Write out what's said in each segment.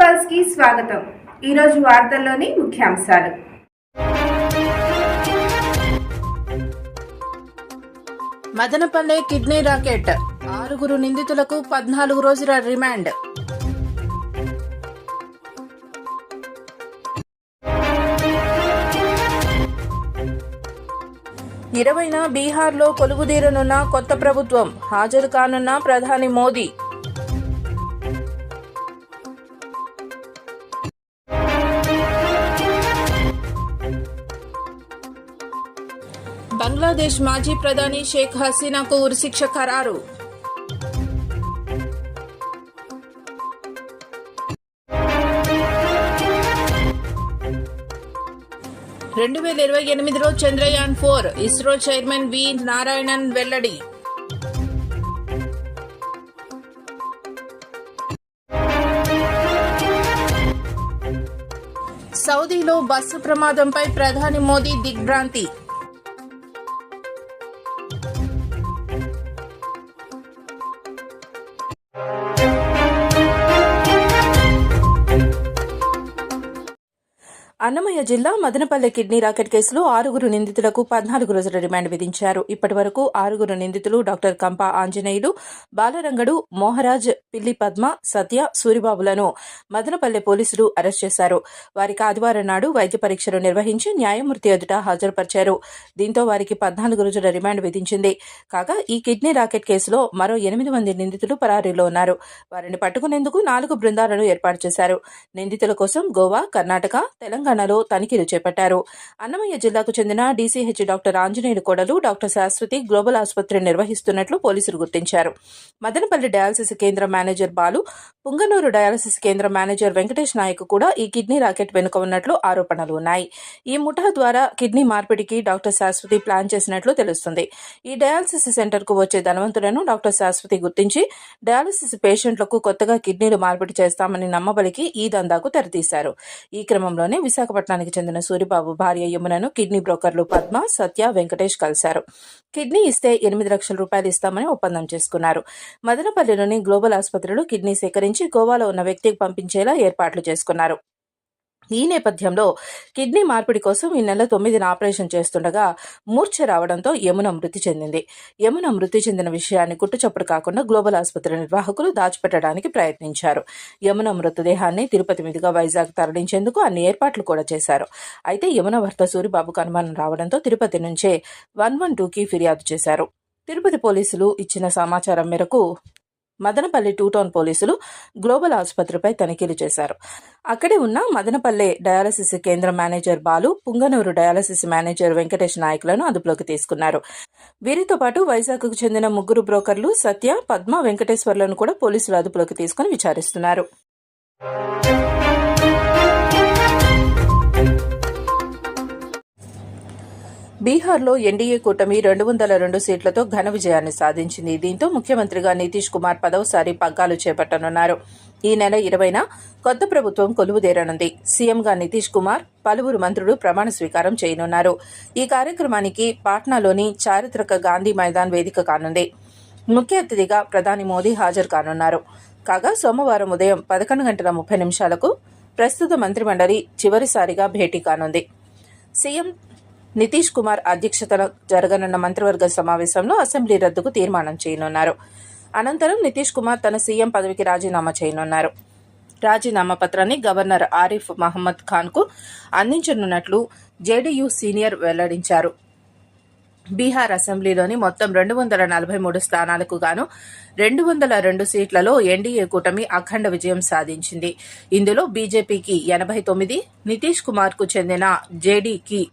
పల్స్కి స్వాగతం. ఈరోజు వార్తల్లోని ముఖ్యాంశాలు. Madanapalle kidney racket. ఆరుగురు నిందితులకు పద్నాలుగు రోజుల రిమాండ్. ఇరవైన బీహార్లో కొలువుదీరనున్న కొత్త ప్రభుత్వం. హాజరు కానున్న ప్రధాని మోదీ. బంగ్లాదేశ్ మాజీ ప్రధాని షేక్ హసీనాకు ఉరిశిక్ష ఖరారు. రెండు వేల ఇరవై ఎనిమిదిలో Chandrayaan four ISRO chairman V Narayanan వెల్లడి. సౌదీలో బస్సు ప్రమాదంపై ప్రధాని మోదీ దిగ్భ్రాంతి. అన్నమయ్య జిల్లా మదనపల్లె కిడ్నీ రాకెట్ కేసులో ఆరుగురు నిందితులకు పద్నాలుగు రోజుల రిమాండ్ విధించారు. ఇప్పటి వరకు ఆరుగురు నిందితులు డాక్టర్ కంపా ఆంజనేయులు బాలరంగడు మోహరాజ్ పిల్లి పద్మ సత్య సూరిబాబులను మదనపల్లె పోలీసులు అరెస్ట్ చేశారు. వారికి ఆదివారం నాడు వైద్య పరీక్షలు నిర్వహించి న్యాయమూర్తి ఎదుట హాజరుపరిచారు. దీంతో వారికి పద్నాలుగు రోజుల రిమాండ్ విధించింది. కాగా ఈ కిడ్నీ రాకెట్ కేసులో మరో ఎనిమిది మంది నిందితులు పరారీలో ఉన్నారు. వారిని పట్టుకునేందుకు నాలుగు బృందాలను ఏర్పాటు చేశారు. నిందితుల కోసం గోవా కర్ణాటక తెలంగాణ తెలంగాణలో తనిఖీలు చేపట్టారు. అన్నమయ్య జిల్లాకు చెందిన డీసీహెచ్ డాక్టర్ ఆంజనేయుడు కోడలు డాక్టర్ శాశ్వతి గ్లోబల్ ఆసుపత్రి నిర్వహిస్తున్నట్లు పోలీసులు గుర్తించారు. మదనపల్లి డయాలసిస్ కేంద్ర మేనేజర్ బాలు పుంగనూరు డయాలసిస్ కేంద్ర మేనేజర్ వెంకటేష్ నాయక్ కూడా ఈ కిడ్నీ రాకెట్ వెనుక ఉన్నట్లు ఆరోపణలు ఉన్నాయి. ఈ ముఠా ద్వారా కిడ్నీ మార్పిడికి డాక్టర్ శాశ్వతి ప్లాన్ చేసినట్లు తెలుస్తుంది. ఈ డయాలసిస్ సెంటర్కు వచ్చే ధనవంతులను డాక్టర్ శాశ్వతి గుర్తించి డయాలసిస్ పేషెంట్లకు కొత్తగా కిడ్నీలు మార్పిడి చేస్తామని నమ్మబలికి ఈ దందాకు తెరతీశారు. ఈ క్రమంలోనే విశాఖ విశాఖపట్నానికి చెందిన సూరిబాబు భార్య యమునను కిడ్నీ బ్రోకర్లు పద్మ సత్య వెంకటేష్ కలిశారు. కిడ్నీ ఇస్తే ఎనిమిది లక్షల రూపాయలు ఇస్తామని ఒప్పందం చేసుకున్నారు. మదనపల్లిలోని గ్లోబల్ ఆసుపత్రిలో కిడ్నీ సేకరించి గోవాలో ఉన్న వ్యక్తికి పంపించేలా ఏర్పాట్లు చేసుకున్నారు. ఈ నేపథ్యంలో కిడ్నీ మార్పిడి కోసం ఈ నెల తొమ్మిదిన ఆపరేషన్ చేస్తుండగా మూర్ఛ రావడంతో యమున మృతి చెందింది. యమున మృతి చెందిన విషయాన్ని గుట్టుచప్పుడు కాకుండా గ్లోబల్ ఆసుపత్రి నిర్వాహకులు దాచిపెట్టడానికి ప్రయత్నించారు. యమున మృతదేహాన్ని తిరుపతి మీదుగా వైజాగ్ తరలించేందుకు అన్ని ఏర్పాట్లు కూడా చేశారు. అయితే యమున భర్త సూరిబాబుకు అనుమానం రావడంతో తిరుపతి నుంచే వన్ వన్ టూకి ఫిర్యాదు చేశారు. తిరుపతి పోలీసులు ఇచ్చిన సమాచారం మేరకు మదనపల్లి టూ టౌన్ పోలీసులు గ్లోబల్ ఆసుపత్రిపై తనిఖీలు చేశారు. అక్కడే ఉన్న మదనపల్లె డయాలసిస్ కేంద్ర manager Balu Punganuru dialysis manager Venkatesh నాయకులను అదుపులోకి తీసుకున్నారు. వీరితో పాటు వైజాగ్కు చెందిన ముగ్గురు బ్రోకర్లు సత్య పద్మ వెంకటేశ్వర్లను కూడా పోలీసులు అదుపులోకి తీసుకుని విచారిస్తున్నారు. బీహార్లో ఎన్డీఏ కూటమి రెండు వందల రెండు సీట్లతో ఘన విజయాన్ని సాధించింది. దీంతో ముఖ్యమంత్రిగా నితీష్ కుమార్ పదవసారి పగ్గాలు చేపట్టనున్నారు. ఈ నెల ఇరవైన కొత్త ప్రభుత్వం కొలువుదేరనుంది. సీఎంగా నితీష్ కుమార్ పలువురు మంత్రులు ప్రమాణ స్వీకారం చేయనున్నారు. ఈ కార్యక్రమానికి పాట్నాలోని చారిత్రక గాంధీ మైదాన్ వేదిక కానుంది. ముఖ్య అతిథిగా ప్రధాని మోదీ హాజరు కానున్నారు. కాగా సోమవారం ఉదయం పదకొండు గంటల ముప్పై నిమిషాలకు ప్రస్తుత మంత్రిమండలి చివరిసారిగా భేటీ కానుంది. సీఎం నితీష్ కుమార్ అధ్యక్షతన జరగనున్న మంత్రివర్గ సమావేశంలో అసెంబ్లీ రద్దుకు తీర్మానం చేయనున్నారు. అనంతరం నితీష్ కుమార్ తన సీఎం పదవికి రాజీనామా చేయనున్నారు. రాజీనామా పత్రాన్ని గవర్నర్ ఆరిఫ్ మహమ్మద్ ఖాన్కు అందించనున్నట్లు జేడీయూ సీనియర్ వెల్లడించారు. బీహార్ అసెంబ్లీలోని మొత్తం రెండు వందల నలభై మూడు స్థానాలకు గాను రెండు వందల రెండు సీట్లలో ఎన్డీఏ కూటమి అఖండ విజయం సాధించింది. ఇందులో బీజేపీకి ఎనభై తొమ్మిది నితీష్ కుమార్కు చెందిన జేడీకి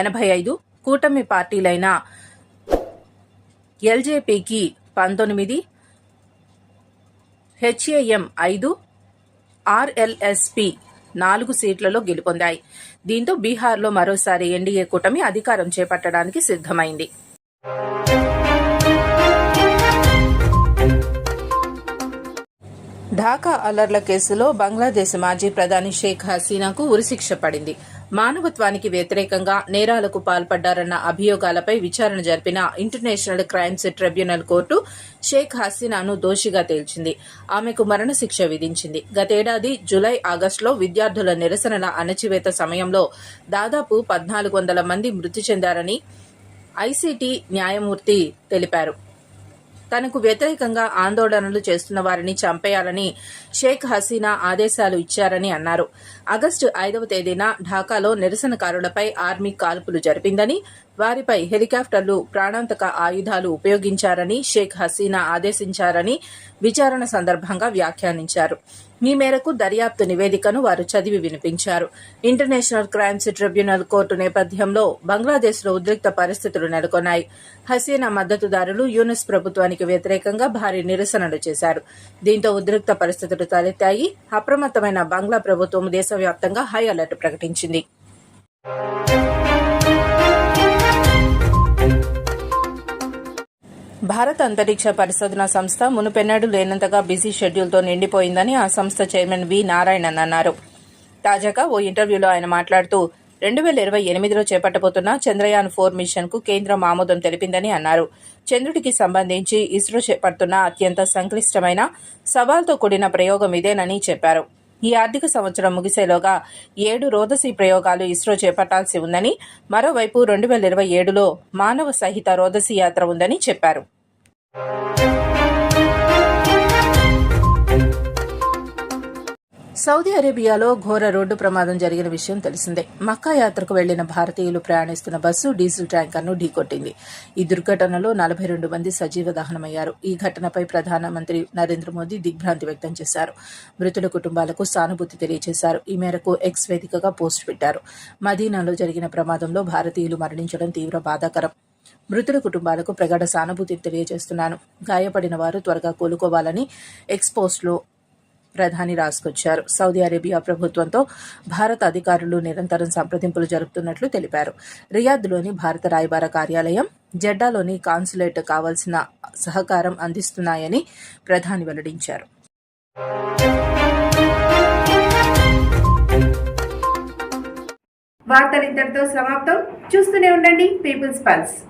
ఎనభై ఐదు కూటమి పార్టీలైన ఎల్జేపీకి పంతొమ్మిది హెచ్ఏఎం ఐదు ఆర్ఎల్ఎస్పి నాలుగు సీట్లలో గెలుపొందాయి. దీంతో బీహార్లో మరోసారి ఎన్డీఏ కూటమి అధికారం చేపట్టడానికి సిద్దమైంది ఢాకా అల్లర్ల కేసులో బంగ్లాదేశ్ మాజీ ప్రధాని షేక్ హసీనాకు ఉరిశిక్ష పడింది. మానవత్వానికి వ్యతిరేకంగా నేరాలకు పాల్పడ్డారన్న అభియోగాలపై విచారణ జరిపిన international crimes tribunal court Sheikh హసీనాను దోషిగా తేల్చింది. ఆమెకు మరణశిక్ష విధించింది. గతేడాది జులై ఆగస్టులో విద్యార్థుల నిరసనల అణచివేత సమయంలో దాదాపు పద్నాలుగు వందల మంది మృతి చెందారని ఐసీటీ న్యాయమూర్తి తెలిపారు. తనకు వ్యతిరేకంగా ఆందోళనలు చేస్తున్న వారిని చంపేయాలని షేక్ హసీనా ఆదేశాలు ఇచ్చారని అన్నారు. ఆగస్టు ఐదవ తేదీన ఢాకాలో నిరసనకారులపై ఆర్మీ కాల్పులు జరిపిందని వారిపై హెలికాప్టర్లు ప్రాణాంతక ఆయుధాలు ఉపయోగించారని షేక్ హసీనా ఆదేశించారని విచారణ సందర్భంగా వ్యాఖ్యానించారు. ఈ మేరకు దర్యాప్తు నివేదికను వారు చదివి వినిపించారు. ఇంటర్నేషనల్ క్రైమ్స్ ట్రిబ్యునల్ కోర్టు నేపథ్యంలో బంగ్లాదేశ్లో ఉద్రిక్త పరిస్థితులు నెలకొన్నాయి. హసీనా మద్దతుదారులు యూనిస్ ప్రభుత్వానికి వ్యతిరేకంగా భారీ నిరసనలు చేశారు. దీంతో ఉద్రిక్త పరిస్థితులు తలెత్తాయి. అప్రమత్తమైన బంగ్లా ప్రభుత్వం దేశవ్యాప్తంగా హై అలర్ట్ ప్రకటించింది. భారత అంతరిక్ష పరిశోధన సంస్థ మునుపెన్నడూ లేనంతగా బిజీ షెడ్యూల్తో నిండిపోయిందని ఆ సంస్థ చైర్మన్ వి నారాయణన్ అన్నారు. తాజాగా ఓ ఇంటర్వ్యూలో ఆయన మాట్లాడుతూ రెండు వేల ఇరవై ఎనిమిదిలో చేపట్టబోతున్న చంద్రయాన్ ఫోర్ మిషన్కు కేంద్రం ఆమోదం తెలిపిందని అన్నారు. చంద్రుడికి సంబంధించి ఇస్రో చేపడుతున్న అత్యంత సంక్లిష్టమైన సవాల్తో కూడిన ప్రయోగం ఇదేనని చెప్పారు. ఈ ఆర్థిక సంవత్సరం ముగిసేలోగా ఏడు రోదసి ప్రయోగాలు ఇస్రో చేపట్టాల్సి ఉందని మరోవైపు రెండు వేల ఇరవై ఏడులో మానవ సహిత రోదసి యాత్ర ఉందని చెప్పారు. సౌదీ అరేబియాలో ఘోర రోడ్డు ప్రమాదం జరిగిన విషయం తెలిసిందే. మక్కా యాత్రకు వెళ్ళిన భారతీయులు ప్రయాణిస్తున్న బస్సు డీజిల్ ట్యాంకర్ను ఢీకొట్టింది. ఈ దుర్ఘటనలో నలభై రెండు మంది సజీవ దహనమయ్యారు. ఈ ఘటనపై ప్రధానమంత్రి నరేంద్ర మోదీ దిగ్భ్రాంతి వ్యక్తం చేశారు. మృతుల కుటుంబాలకు సానుభూతి తెలియజేశారు ఈ మేరకు ఎక్స్ వేదికగా పోస్ట్ పెట్టారు. మదీనాలో జరిగిన ప్రమాదంలో భారతీయులు మరణించడం తీవ్ర బాధాకరం. మృతుల కుటుంబాలకు ప్రగాఢ సానుభూతి తెలియజేస్తున్నాను. గాయపడిన వారు త్వరగా కోలుకోవాలని ఎక్స్పోస్ట్లో ప్రధాని రాసుకొచ్చారు. సౌదీ అరేబియా ప్రభుత్వంతో భారత అధికారులు నిరంతరం సంప్రదింపులు జరుపుతున్నట్లు తెలిపారు. రియాద్లోని భారత రాయబార కార్యాలయం జెడ్డాలోని కాన్సులేట్ కావాల్సిన సహకారం అందిస్తున్నాయని ప్రధాని వెల్లడించారు. వార్తలు ఇంతటితో సమాప్తం. చూస్తూనే ఉండండి పీపుల్స్ పల్స్.